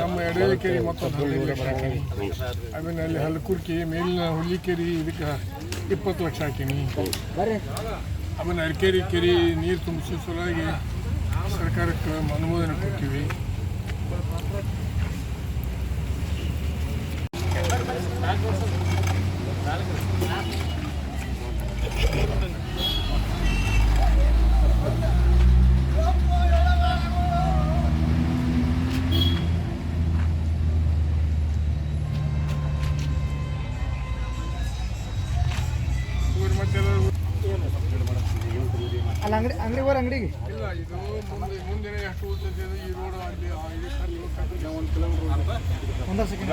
ನಮ್ಮ ಎಡವೆ ಕೆರೆ ಮತ್ತೊಂದು ಆಮೇಲೆ ಅಲ್ಲಿ ಹಲಕುರ್ಕಿ ಮೇಲಿನ ಹುಲ್ಲಿಕೆರೆ ಇದಕ್ಕೆ ಇಪ್ಪತ್ತು ಲಕ್ಷ ಹಾಕೀನಿ ಆಮೇಲೆ ಅರಕೇರಿ ಕೆರೆ ನೀರು ತುಂಬಿಸೋ ಸಲುವಾಗಿ ಸರ್ಕಾರಕ್ಕೆ ಅನುಮೋದನೆ ಕೊಡ್ತೀವಿ ಇವ್ರು ಅಲ್ಲ ಅಂಗಡಿ ಅಂಗಡಿ ಹೋರ ಅಂಗಡಿಗೆ? ಇಲ್ಲ ಇದು ಮುಂದೆ ಮುಂದಿನ ಎಷ್ಟು ಉಳ್ತೈತೆ ಈ ರೋಡ್ ಅಲ್ಲಿ ಒಂದು ಕಿಲೋಮೀಟರ್ ಒಂದರ ಸೆಕೆಂಡ್.